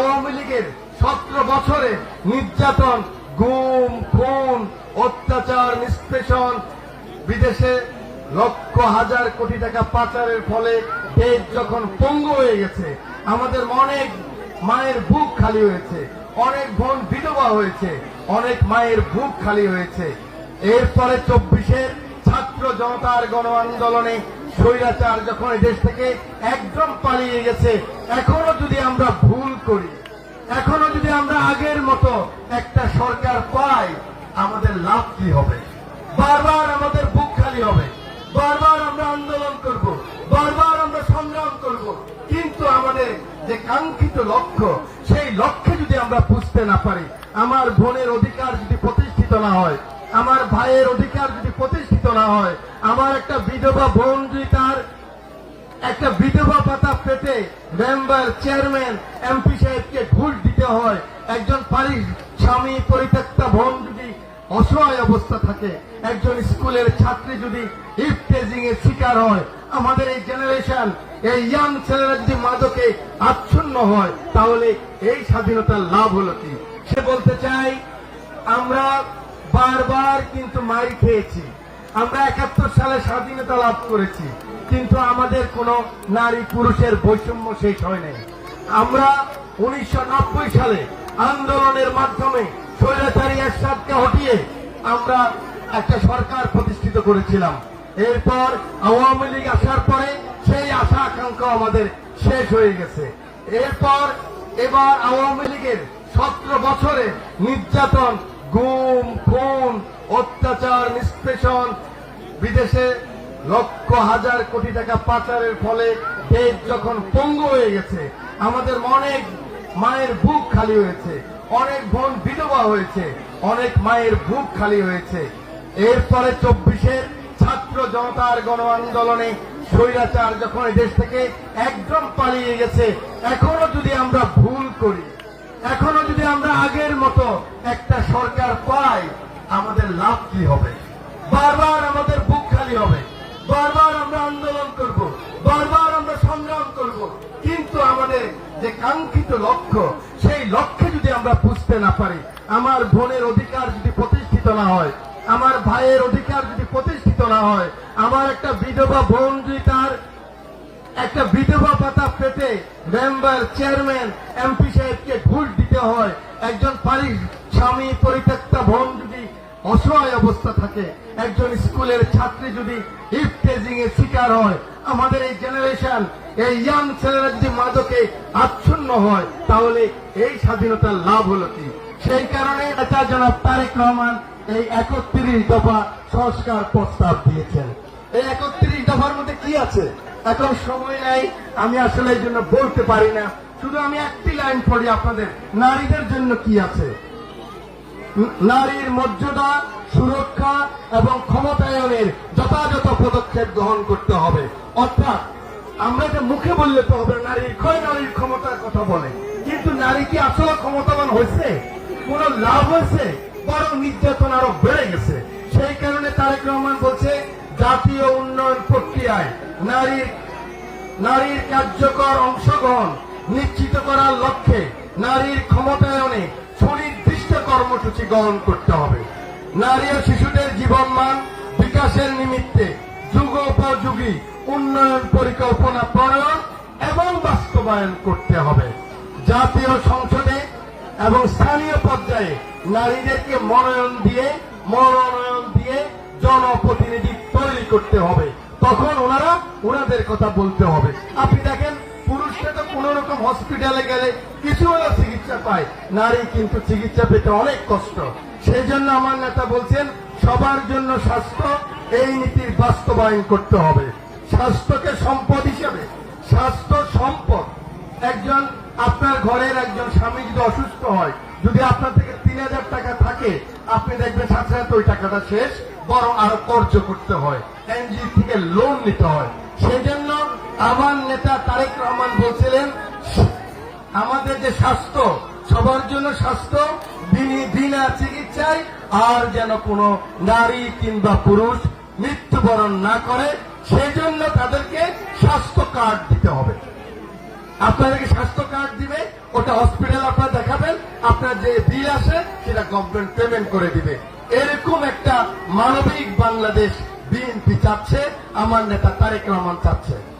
আওয়ামী লীগের সতেরো বছরে নির্যাতন, গুম, খুন, অত্যাচার, নিষ্পেষণ, বিদেশে লক্ষ হাজার কোটি টাকা পাচারের ফলে দেশ যখন পঙ্গু হয়ে গেছে, আমাদের অনেক মায়ের বুক খালি হয়েছে, অনেক বোন বিধবা হয়েছে, অনেক মায়ের বুক খালি হয়েছে। এরপরে চব্বিশের ছাত্র জনতার গণ আন্দোলনে স্বৈরাচার যখন এই দেশ থেকে একদম পালিয়ে গেছে, এখনও যদি আমরা করি। এখনও যদি আমরা আগের মতো একটা সরকার পাই, আমাদের লাভ কি হবে? বারবার আমাদের বুক খালি হবে। বারবার আমরা আন্দোলন করব। বারবার আমরা সংগ্রাম করব। কিন্তু আমাদের যে কাঙ্ক্ষিত লক্ষ্য, সেই লক্ষ্যে যদি আমরা বুঝতে না পারি, আমার বোনের অধিকার যদি প্রতিষ্ঠিত না হয়, আমার ভাইয়ের অধিকার যদি প্রতিষ্ঠিত না হয়, আমার একটা বিধবা বোন যদি তার একটা বিধবা পাতা পেতে মেম্বার চেয়ারম্যান এমপি সাহেবকে ঘুষ দিতে হয়। একজন পারি স্বামী, পরিত্যক্তা বোন যদি অসহায় অবস্থা থাকে, একজন স্কুলের ছাত্রী যদি ইফটেজিং এর শিকার হয়, আমাদের এই জেনারেশন এই ইয়াং ছেলেরা যদি মাদকে আচ্ছন্ন হয়, তাহলে এই স্বাধীনতার লাভ হলো কি? সে বলতে চাই, আমরা বারবার কিন্তু মারি খেয়েছি। আমরা একাত্তর সালে স্বাধীনতা লাভ করেছি। কিন্তু আমাদের কোনো নারী পুরুষের বৈষম্য শেষ হয় নাই। আমরা উনিশশো নব্বই সালে আন্দোলনের মাধ্যমে স্বৈরাচারী এরশাদকে হটিয়ে আমরা একটা সরকার প্রতিষ্ঠিত করেছিলাম। এরপর আওয়ামী লীগ আসার পরে সেই আশা আকাঙ্ক্ষা আমাদের শেষ হয়ে গেছে। এরপর এবার আওয়ামী লীগের সতেরো বছরে নির্যাতন, গুম, খুন, অত্যাচার, নিষ্পেষণ, বিদেশে লক্ষ হাজার কোটি টাকা পাচারের ফলে দেশ যখন পঙ্গু হয়ে গেছে, আমাদের অনেক মায়ের বুক খালি হয়েছে, অনেক বোন বিধবা হয়েছে, অনেক মায়ের বুক খালি হয়েছে। এরপরে চব্বিশের ছাত্র জনতার গণ আন্দোলনে স্বৈরাচার যখন দেশ থেকে একদম পালিয়ে গেছে, এখনও যদি আমরা ভুল করি, এখনও যদি আমরা আগের মতো একটা সরকার পাই, আমাদের লাভ কি হবে? বারবার আমাদের বুক খালি হবে। বারবার আমরা আন্দোলন করব, বারবার আমরা সংগ্রাম করব। কিন্তু আমাদের যে কাঙ্ক্ষিত লক্ষ্য, সেই লক্ষ্যে যদি আমরা বুঝতে না পারি, আমার বোনের অধিকার যদি প্রতিষ্ঠিত না হয়, আমার ভাইয়ের অধিকার যদি প্রতিষ্ঠিত না হয়, আমার একটা বিধবা বোন যদি তার একটা বিধবা পাতা পেতে মেম্বার, চেয়ারম্যান, এমপি সাহেবকে ঘুষ দিতে হয়, একজন পারি স্বামী পরিত্যক্তা বোন অসহায় অবস্থা থাকে। একজন স্কুলের ছাত্রী যদি ইফটেজিং এর শিকার হয়, আমাদের এই জেনারেশন এই ইয়াং ছেলেরা যদি মাদকে আচ্ছন্ন হয়, তাহলে এই স্বাধীনতার লাভ হলো কি? সেই কারণে নেতা জনাব তারেক রহমান এই একত্রিশ দফা সংস্কার প্রস্তাব দিয়েছেন। এই একত্রিশ দফার মধ্যে কি আছে? এখন সময় নাই, আমি আসলে এই জন্য বলতে পারি না। শুধু আমি একটি লাইন পড়ি আপনাদের, নারীদের জন্য কি আছে? নারীর মর্যাদা, সুরক্ষা এবং ক্ষমতায়নের যথাযথ পদক্ষেপ গ্রহণ করতে হবে। অর্থাৎ, আমরা যে মুখে বললে তো হবে নারীর ক্ষয় নারীর ক্ষমতার কথা বলে। কিন্তু নারী কি আসলে ক্ষমতাবান হয়েছে? কোন লাভ হয়েছে? বরং নির্যাতন আরও বেড়ে গেছে। সেই কারণে তারেক রহমান বলছে, জাতীয় উন্নয়ন প্রক্রিয়ায় নারীর নারীর কার্যকর অংশগ্রহণ নিশ্চিত করার লক্ষ্যে নারীর ক্ষমতায়নে সুনির্দিষ্ট কর্মসূচি গ্রহণ করতে হবে। নারী ও শিশুদের জীবনমান বিকাশের নিমিত্তে যুগোপযোগী উন্নয়ন পরিকল্পনা প্রণয়ন এবং বাস্তবায়ন করতে হবে। জাতীয় সংসদে এবং স্থানীয় পর্যায়ে নারীদেরকে মনোনয়ন দিয়ে মনোনয়ন দিয়ে জনপ্রতিনিধি তৈরি করতে হবে। তখন ওনারা ওনাদের কথা বলতে হবে। আপনি দেখেন রকম হসপিটালে গেলে কিছু হলেও চিকিৎসা পায়। নারী কিন্তু চিকিৎসা পেতে অনেক কষ্ট। সেই জন্য আমার নেতা বলছেন, সবার জন্য স্বাস্থ্য, এই নীতির বাস্তবায়ন করতে হবে। স্বাস্থ্যকে সম্পদ হিসেবে। স্বাস্থ্য সম্পদ। একজন, আপনার ঘরের একজন স্বামী যদি অসুস্থ হয়, যদি আপনার থেকে তিন হাজার টাকা থাকে, আপনি দেখবেন সাথে সাথে ওই টাকাটা শেষ, বরং আরও কর্য করতে হয়। এনজি থেকে লোন নিতে হয়। সেই আমার নেতা তারেক রহমান বলছিলেন, আমাদের যে স্বাস্থ্য, সবার জন্য স্বাস্থ্য, বিনি- বিনা চিকিৎসায় আর যেন কোনো নারী কিংবা পুরুষ মৃত্যুবরণ না করে, সেজন্য তাদেরকে স্বাস্থ্য কার্ড দিতে হবে। আপনাদেরকে স্বাস্থ্য কার্ড দিবে, ওটা হসপিটাল আপনারা দেখাবেন, আপনার যে বিল আসে সেটা গভর্নমেন্ট পেমেন্ট করে দিবে। এরকম একটা মানবিক বাংলাদেশ বিএনপি চাচ্ছে, আমার নেতা তারেক রহমান চাচ্ছে।